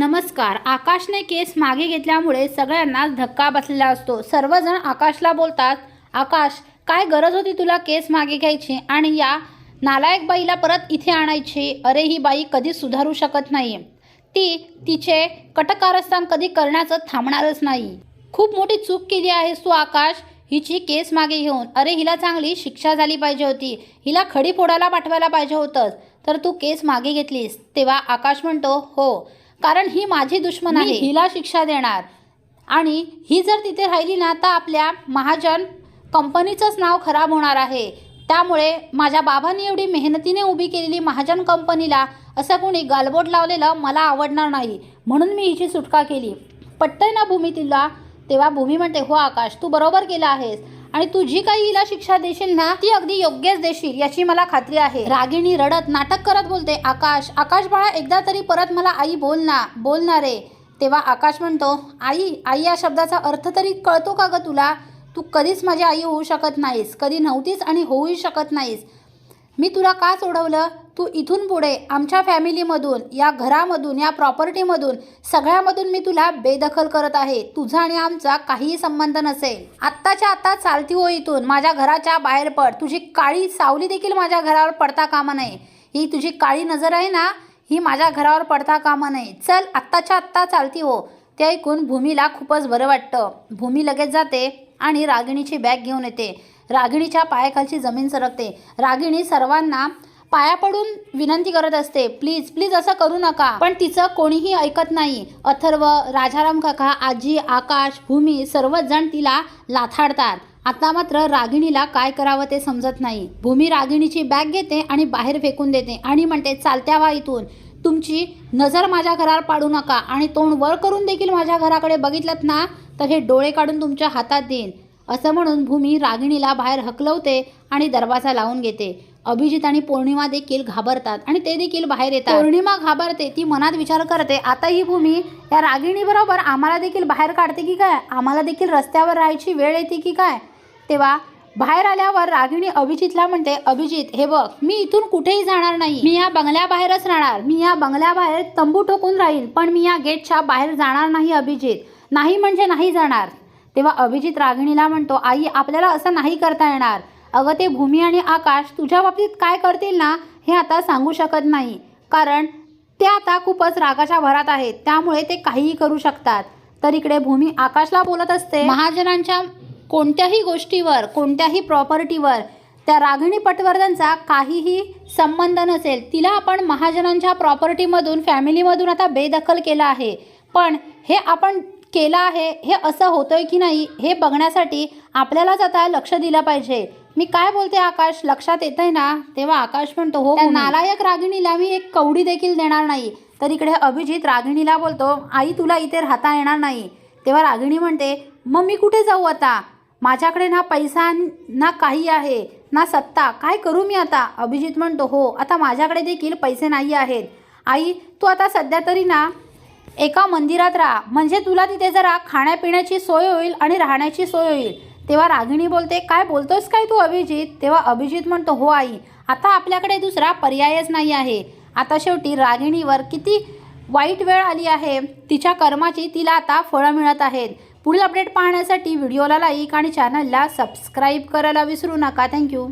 नमस्कार. आकाशने केस मागे घेतल्यामुळे सगळ्यांनाच धक्का बसलेला असतो. सर्वजण आकाशला बोलतात आकाश काय गरज होती तुला केस मागे घ्यायची आणि या नालायक बाईला परत इथे आणायची? अरे ही बाई कधी सुधारू शकत नाही ती तिचे कटकारस्थान कधी करण्याचं थांबणारच नाही. खूप मोठी चूक केली आहेस तू आकाश. हिची केस मागे घेऊन. अरे हिला चांगली शिक्षा झाली पाहिजे होती. हिला खडी फोडायला पाठवायला पाहिजे होतंच. तर तू केस मागे घेतलीस. तेव्हा आकाश म्हणतो हो. कारण ही माझी दुश्मन आहे. हिला शिक्षा देणार. आणि ही जर तिथे राहिली ना तर आपल्या महाजन कंपनीचंच नाव खराब होणार आहे. त्यामुळे माझ्या बाबांनी एवढी मेहनतीने उभी केलेली महाजन कंपनीला असं कोणी गालबोट लावलेलं मला आवडणार नाही. म्हणून मी हिची सुटका केली. पटतंय ना भूमी तिला? तेव्हा भूमी म्हणते हो आकाश तू बरोबर केलं आहेस. आणि तू जी काही हिला शिक्षा देशील ना ती अगदी योग्यच देशील याची मला खात्री आहे. रागिणी रडत नाटक करत बोलते आकाश आकाश बाळा एकदा तरी परत मला आई बोल ना बोल ना रे. तेव्हा आकाश म्हणतो आई आई या शब्दाचा अर्थ तरी कळतो का ग तुला? तू कधीच माझी आई होऊ शकत नाहीस कधी नव्हतीच आणि होऊही शकत नाहीस. मी तुला का सोडवलं? तू इथून पुढे आमच्या फॅमिलीमधून या घरामधून या प्रॉपर्टीमधून सगळ्यामधून मी तुला बेदखल करत आहे. तुझा आणि आमचा काहीही संबंध नसेल. आत्ताच्या आत्ता चालती हो इथून. माझ्या घराच्या बाहेर पड. तुझी काळी सावली देखील माझ्या घरावर पडता कामा नये. ही तुझी काळी नजर आहे ना ही माझ्या घरावर पडता कामा नये. चल आत्ताच्या आत्ता चालती हो. ते ऐकून भूमीला खूपच बरं वाटतं. भूमी लगेच जाते आणि रागिणीची बॅग घेऊन येते. रागिणीच्या पायाखालची जमीन सरकते. रागिणी सर्वांना पाया पडून विनंती करत असते प्लीज प्लीज असं करू नका. पण तिचं कोणीही ऐकत नाही. अथर्व राजाराम काका आजी आकाश भूमी सर्वच जण तिला लाथाडतात आता मात्र रागिणीला काय करावं ते समजत नाही. भूमी रागिणीची बॅग घेते आणि बाहेर फेकून देते आणि म्हणते चालत्या वा इथून. तुमची नजर माझ्या घरावर पाडू नका आणि तोंड वर करून देखील माझ्या घराकडे बघितलं ना तर हे डोळे काढून तुमच्या हातात देईन. असं म्हणून भूमी रागिणीला बाहेर हकलवते आणि दरवाजा लावून घेते. अभिजित आणि पौर्णिमा देखील घाबरतात आणि ते देखील बाहेर येतात. पौर्णिमा घाबरते ती मनात विचार करते आता ही भूमी या रागिणी बरोबर आम्हाला देखील बाहेर काढते की काय? आम्हाला देखील रस्त्यावर राहायची वेळ येते की काय? तेव्हा बाहेर आल्यावर रागिणी अभिजितला म्हणते अभिजित हे बघ मी इथून कुठेही जाणार नाही. मी या बंगल्याबाहेरच राहणार. मी या बंगल्याबाहेर तंबू ठोकून राहील पण मी या गेटच्या बाहेर जाणार नाही अभिजित. नाही म्हणजे नाही जाणार. तेव्हा अभिजित रागिणीला म्हणतो आई आपल्याला असं नाही करता येणार. अगं ते भूमी आणि आकाश तुझ्या बाबतीत काय करतील ना हे आता सांगू शकत नाही. कारण ते आता खूपच रागाच्या भरात आहेत. त्यामुळे ते काहीही करू शकतात. तर इकडे भूमी आकाशला बोलत असते महाजनांच्या कोणत्याही गोष्टीवर कोणत्याही प्रॉपर्टीवर त्या रागिणी पटवर्धनचा काहीही संबंध नसेल. तिला आपण महाजनांच्या प्रॉपर्टीमधून फॅमिलीमधून आता बेदखल केलं आहे. पण हे आपण केलं आहे हे असं होतंय की नाही हे बघण्यासाठी आपल्यालाच आता लक्ष दिलं पाहिजे. मी काय बोलते आकाश? लक्षात येतंय ना? तेव्हा आकाश म्हणतो हो त्या नालायक रागिणीला मी एक कवडी देखील देणार नाही. तर इकडे अभिजित रागिणीला बोलतो आई तुला इथे राहता येणार नाही. तेव्हा रागिणी म्हणते मग मी कुठे जाऊ आता? माझ्याकडे ना पैसा ना काही आहे ना सत्ता. काय करू मी आता? अभिजित म्हणतो हो आता माझ्याकडे देखील पैसे नाही आहेत. आई तू आता सध्या तरी ना एका मंदिरात राहा. म्हणजे तुला तिथे जरा खाण्यापिण्याची सोय होईल आणि राहण्याची सोय होईल. तेव्हा रागिणी बोलते काय बोलतोस काय तू अभिजित? तेव्हा अभिजित म्हणतो हो आई आता आपल्याकडे दुसरा पर्यायच नाही आहे. आता शेवटी रागिणीवर किती वाईट वेळ आली आहे. तिच्या कर्माची तिला आता फळं मिळत आहेत. पुढील अपडेट पाहण्यासाठी व्हिडिओला लाईक आणि चॅनलला सबस्क्राईब करायला विसरू नका. थँक्यू